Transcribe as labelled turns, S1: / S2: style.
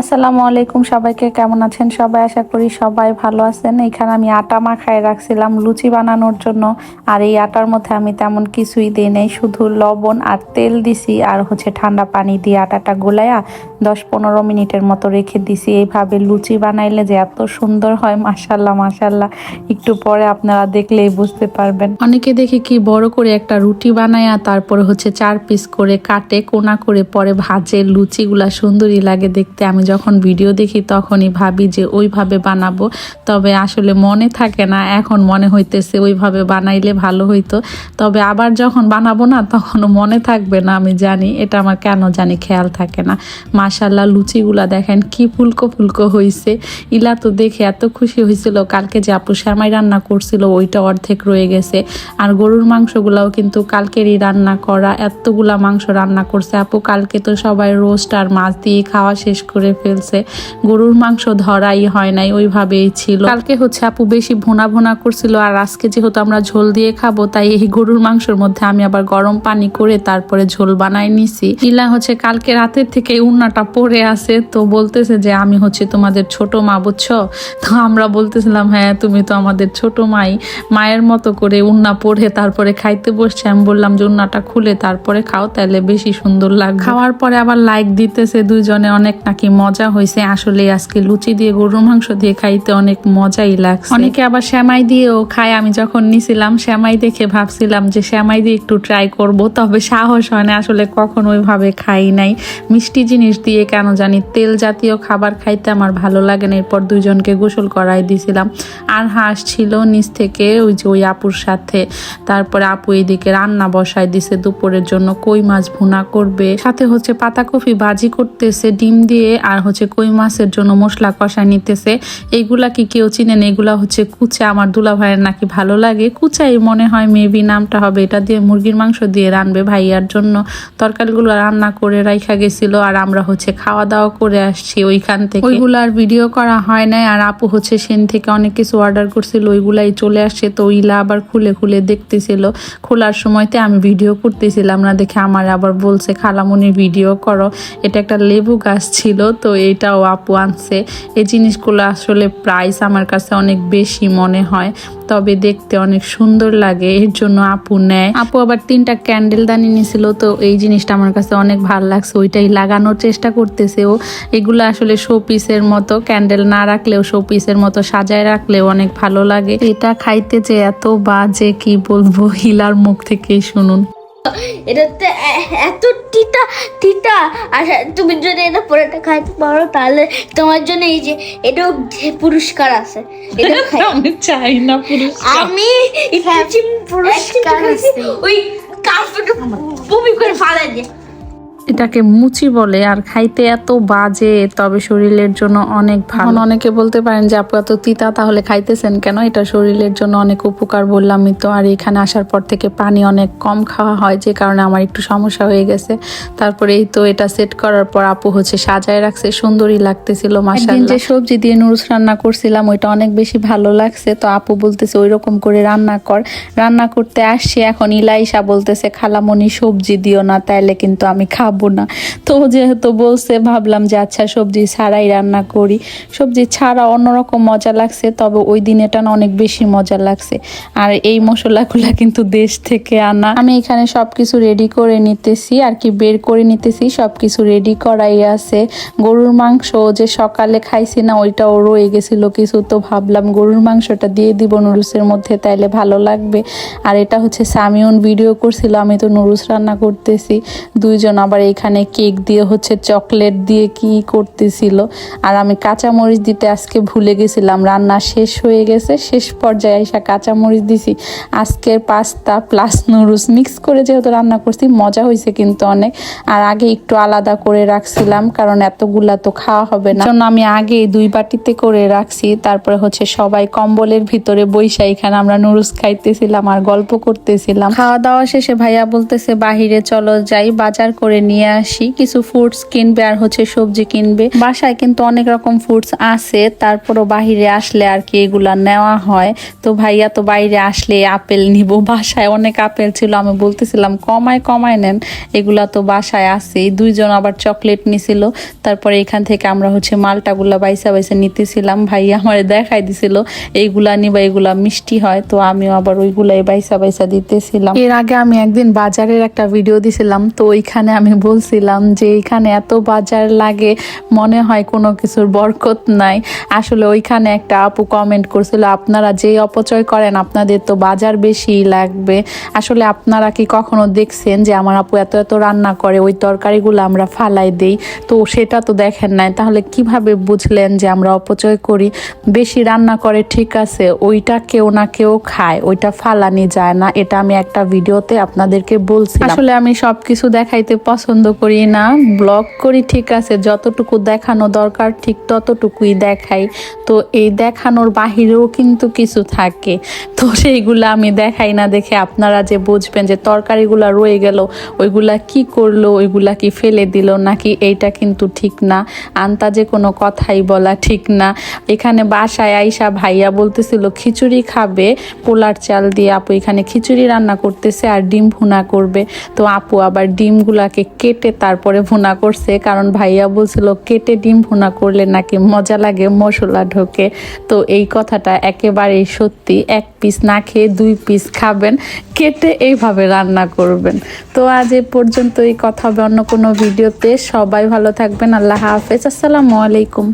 S1: আসসালামু আলাইকুম সবাইকে, কেমন আছেন সবাই? আশা করি সবাই ভালো আছেন। এখানে আমি আটা মাখায় রাখছিলাম লুচি বানানোর জন্য, আর এই আটার মধ্যে আমি তেমন কিছুই দিই নাই। শুধু লবণ আর তেল দিছি, আর হচ্ছে ঠান্ডা পানি দিয়ে আটাটা গোলায়া দশ পনেরো মিনিটের মতো রেখে দিছি। এইভাবে লুচি বানাইলে যে এত সুন্দর হয় মাসাল্লাহ মাসাল্লাহ একটু পরে আপনারা দেখলেই বুঝতে পারবেন। অনেকে দেখি কি বড় করে একটা রুটি বানায়া, তারপরে হচ্ছে চার পিস করে কাটে, কোনা করে পরে ভাজে, লুচিগুলা সুন্দরই লাগে দেখতে। আমি যখন ভিডিও দেখি তখনই ভাবি যে ওইভাবে বানাবো। তবে আসলে মনে থাকে না, এখন মনে হইতেছে ওইভাবে বানাইলে ভালো হইতো। তবে আবার যখন বানাবো না, তখনও মনে থাকবে না, আমি জানি। এটা আমার কেন জানি খেয়াল থাকে না। মাশাল্লাহ লুচিগুলা দেখেন কি ফুলকো ফুলকো হইছে। ইলা তো দেখে এত খুশি হয়েছিল কালকে যে আপু শ্যামাই রান্না করছিল, ওইটা অর্ধেক রয়ে গেছে। আর গরুর মাংসগুলাও কিন্তু কালকেরই রান্না করা, এতগুলা মাংস রান্না করছে। আপু, কালকে তো সবাই রোস্ট আর মাছ দিয়ে খাওয়া শেষ করে ফেলছে। গরুর মাংস ধরাই হয় নাই, ওইভাবেই ছিল। কালকে হচ্ছে আপু বেশি ভুনা ভুনা করছিল, আর আজকে যেহেতু আমরা ঝোল দিয়ে খাব, তাই এই গরুর মাংসের মধ্যে আমি আবার গরম পানি করে তারপরে ঝোল বানাই নিছি। ইলা হচ্ছে কালকে রাতের থেকে উন্নাটা পরে আছে, তো বলতেছে যে, আমি হচ্ছে তোমাদের ছোট মা, বুঝছ? তো আমরা বলতেছিলাম হ্যাঁ তুমি তো আমাদের ছোট মাই, মায়ের মতো করে উন্না পড়ে তারপরে খাইতে বসছে। আমি বললাম যে, উন্নাটা খুলে তারপরে খাও তাহলে বেশি সুন্দর লাগবে। খাওয়ার পরে আবার লাইক দিতেছে দুইজনে, অনেক নাকি মজা হয়েছে। আসলে আজকে লুচি দিয়ে গরুর মাংস দিয়ে খাইতে অনেক মজাই লাগছে। অনেকে আবার শ্যামাই দিয়েও খায়। আমি যখন নিছিলাম শ্যামাই দেখে ভাবছিলাম যে শ্যামাই দিয়ে একটু ট্রাই করব, তবে সাহস হয় না। আসলে কখন ওইভাবে খাই নাই। মিষ্টি জিনিস দিয়ে কেন জানি তেল জাতীয় খাবার খাইতে আমার ভালো লাগে না। এরপর দুজনকে গোসল করাই দিছিলাম। আর হাঁস ছিল নিচ থেকে ওই যে ওই আপুর সাথে। তারপরে আপু এদিকে রান্না বসায় দিছে দুপুরের জন্য। কই মাছ ভুনা করবে? সাথে হচ্ছে পাতাকপি ভাজি করতেছে। ডিম দিয়ে আর হচ্ছে কই মাছের জন্য মশলা কষায় নিতেছে। এইগুলা কি কেউ চিনেন এগুলা হচ্ছে কুচা। আমার দুলা ভাইয়ের নাকি ভালো লাগে। কুচাই মনে হয় মেবি নামটা হবে। এটা দিয়ে মুরগির মাংস দিয়ে রানবে ভাইয়ার জন্য। তরকারিগুলো রান্না করে রাইখা গেছিল আর আমরা হচ্ছে খাওয়া দাওয়া করে আসছি ওইখান থেকে। ওইগুলো আর ভিডিও করা হয় নাই। আর আপু হচ্ছে সেন থেকে অনেক কিছু অর্ডার করছিল। ওইগুলাই চলে আসছে। তো ওইলা আবার খুলে খুলে দেখতেছিল। খোলার সময়তে আমি ভিডিও করতেছিলাম না দেখে আমার আবার বলছে, খালামুনি ভিডিও করো। এটা একটা লেবু গাছ ছিল। তো এটাও আপু আনছে। এই জিনিসগুলো আসলে প্রাইস আমার কাছে অনেক বেশি মনে হয়, তবে দেখতে অনেক সুন্দর লাগে, এর জন্য আপু নেয়। আপু আবার তিনটা ক্যান্ডেল দানি নিছিল, তো এই জিনিসটা আমার কাছে অনেক ভালো লাগছে, ওইটাই লাগানোর চেষ্টা করতেছে ও। এগুলো আসলে শো পিসের মতো ক্যান্ডেল না রাখলেও শো পিসের মতো সাজায় রাখলেও অনেক ভালো লাগে। এটা খাইতে যে এত বাজে, কি বলব, হিলার মুখ থেকেই শুনুন।
S2: এটাতে এ- এত তিতা তিতা। আর তুমি যদি এটা পরেটা খাইতে পারো তাহলে তোমার জন্য এই যে এটাও যে পুরস্কার আছে। এটা
S1: আমি চাই না পুরস্কার।
S2: আমি একটু পুরস্কার আছে। ওই কার্পেট বমি করে ফালাই দিয়ে
S1: এটাকে মুচি বলে আর খাইতে এত বাজে তবে শরীরের জন্য অনেক ভালো। অনেকে বলতে পারেন যে আপু এত তিতা তাহলে খাইতেছেন কেন? এটা শরীরের জন্য অনেক উপকার বললামই তো। আর এখানে আসার পর থেকে পানি অনেক কম খাওয়া হয় যে কারণে আমার একটু সমস্যা হয়ে গেছে। তারপরে এই তো এটা সেট করার পর আপু হচ্ছে সাজায় রাখছে সুন্দরই লাগতেছিল মাসাল্লাহ যে সবজি দিয়ে নুডলস রান্না করছিলাম ওইটা অনেক বেশি ভালো লাগছে। তো আপু বলতেছে ওই রকম করে রান্না কর। রান্না করতে আসছি এখন ইলাইসা বলতেছে খালামণি সবজি দিও না তাইলে কিন্তু আমি খাব। না। তো যেহেতু বলছে, ভাবলাম যে আচ্ছা সবজি ছাড়াই রান্না করি। সবজি ছাড়া অন্যরকম মজা লাগছে, তবে ওই দিন এটা না অনেক বেশি মজা লাগছে। আর এই মশলাগুলা কিন্তু দেশ থেকে আনা। আমি এখানে সব কিছু রেডি করে নিতেছি, আর কি বের করে নিতেছি সব কিছু রেডি করাই আছে। গরুর মাংস যে সকালে খাইছি না, ওইটাও রয়ে গেছিল কিছু, তো ভাবলাম গরুর মাংসটা দিয়ে দিব নুডলসের মধ্যে, তাইলে ভালো লাগবে। আর এটা হচ্ছে সামিউন ভিডিও করছিল, আমি তো নুডলস রান্না করতেছি। দুইজন আবার এখানে কেক দিয়ে হচ্ছে চকলেট দিয়ে কি করতেছিল। আর আমি কাঁচামরিচ দিতে আজকে ভুলে গেছিলাম। রান্না শেষ হয়ে গেছে, শেষ পর্যায়ে এসে কাঁচামরিচ দিছি। আজকের পাস্তা প্লাস নুডলস মিক্স করে যেহেতু রান্না করছি, মজা হয়েছে কিন্তু অনেক। আর আগে একটু আলাদা করে রাখছিলাম, কারণ এতগুলা তো খাওয়া হবে না। জন্য আমি আগে দুই বাটিতে করে রাখছি। তারপরে হচ্ছে সবাই কম্বলের ভিতরে বৈশা এখানে আমরা নুডলস খাইতেছিলাম আর গল্প করতেছিলাম। খাওয়া দাওয়া শেষে ভাইয়া বলতেছে, বাহিরে চলো যাই, বাজার করে নিয়ে নিয়ে আসি। কিছু ফ্রুটস কিনবে আর হচ্ছে সবজি কিনবে। বাসায় কিন্তু অনেক রকম ফ্রুটস আছে, তারপরও বাহিরে আসলে আর কি এগুলা নেওয়া হয়। তো ভাইয়া তো বাইরে আসলে আপেল নিব। বাসায় অনেক আপেল ছিল, আমি বলতেছিলাম, কমায় কমায় নেন, এগুলা তো বাসায় আছে দুইজন আবার চকলেট নিছিল। তারপরে এখান থেকে আমরা হচ্ছে মালটাগুলা বাইসা বাইসা নিতেছিলাম। ভাইয়া আমার দেখাই দিছিল, এইগুলা নিবা, এগুলা মিষ্টি হয়। তো আমিও আবার ওইগুলাই বাইসা বাইসা দিতেছিলাম। এর আগে আমি একদিন বাজারের একটা ভিডিও দিছিলাম, তো ওইখানে আমি বলছিলাম যে এখানে এত বাজার লাগে, মনে হয় কোনো কিছুর বরকত নাই। আসলে ওইখানে একটা আপু কমেন্ট করছিল, আপনারা যে অপচয় করেন, আপনাদের তো বাজার বেশি লাগবে। আসলে আপনারা কি কখনো দেখছেন যে আমার আপু এত এত রান্না করে, ওই তরকারিগুলো আমরা ফালাই দেই? তো সেটা তো দেখেন নাই। তাহলে কীভাবে বুঝলেন যে আমরা অপচয় করি? বেশি রান্না করে ঠিক আছে, ওইটা কেউ না কেউ খায়, ওইটা ফালানি যায় না। এটা আমি একটা ভিডিওতে আপনাদেরকে বলছি আসলে আমি সবকিছু দেখাইতে পছন্দ করি না, ব্লগ করি ঠিক আছে, যতটুকু দেখানো দরকার ঠিক ততটুকুই দেখাই। তো এই দেখানোর বাহিরেও কিন্তু কিছু থাকে। তো সেইগুলো আমি দেখাই না দেখে আপনারা যে বুঝবেন যে তরকারিগুলো রয়ে গেল, ওইগুলা কি করল, ওইগুলা কি ফেলে দিল নাকি এইটা কিন্তু ঠিক না, আন্তাজে কোনো কথাই বলা ঠিক না। এখানে বাসায় আইসা ভাইয়া বলতেছিল, খিচুড়ি খাবে, পোলার চাল দিয়ে আপু এখানে খিচুড়ি রান্না করতেছে আর ডিম ভুনা করবে। তো আপু আবার ডিমগুলাকে কেটে তারপরে ভুনা করছে, কারণ ভাইয়া বলছিল কেটে ডিম ভুনা করলে নাকি মজা লাগে, মশলা ঢোকে। তো এই কথাটা একেবারেই সত্যি, এক পিস না খেয়ে দুই পিস খাবেন, কেটে এইভাবে রান্না করবেন। তো আজ এ পর্যন্ত এই কথা হবে অন্য কোনো ভিডিওতে। সবাই ভালো থাকবেন, আল্লাহ হাফেজ, আসসালামু আলাইকুম।